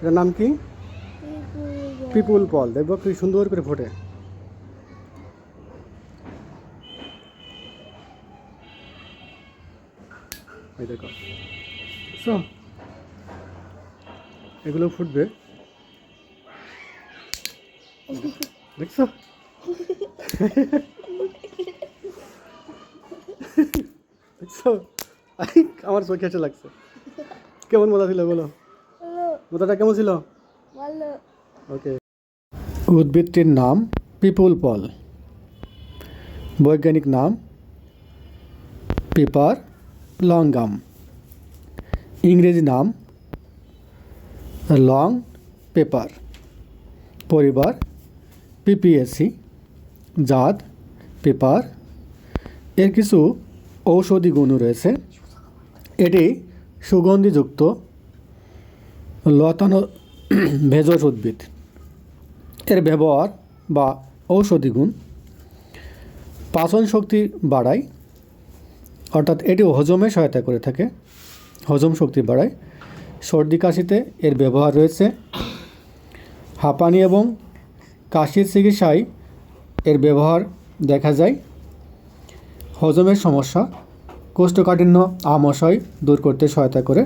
এটার নাম কি? পিপুল পল। দেখব কি সুন্দর করে ফোটে দেখো। এগুলো ফুটবে। দেখছ? দেখছ? আমার চোখে লাগছে। কেমন মজা ছিল, বলো? মজাটা কেমন ছিল? ভালো। ওকে উদ্ভিদটির নাম পিপুল পল। বৈজ্ঞানিক নাম পেপার লঙ্গাম। ইংরেজি নাম লং পেপার। পরিবার পিপিএসসি জাত পেপার। এর কিছু ঔষধি গুণ রয়েছে। এটি সুগন্ধিযুক্ত লতানো ভেষজ উদ্ভিদ। এর ব্যবহার বা ঔষধি গুণ পাচন শক্তি বাড়ায়, অর্থাৎ এটি হজমে সহায়তা করে থাকে, হজম শক্তি বাড়ায়। সর্দি কাশিতে এর ব্যবহার রয়েছে। হাঁপানি এবং কাশির চিকিৎসায় এর ব্যবহার দেখা যায়। হজমের সমস্যা, কোষ্ঠকাঠিন্য আমাশয় দূর করতে সহায়তা করে।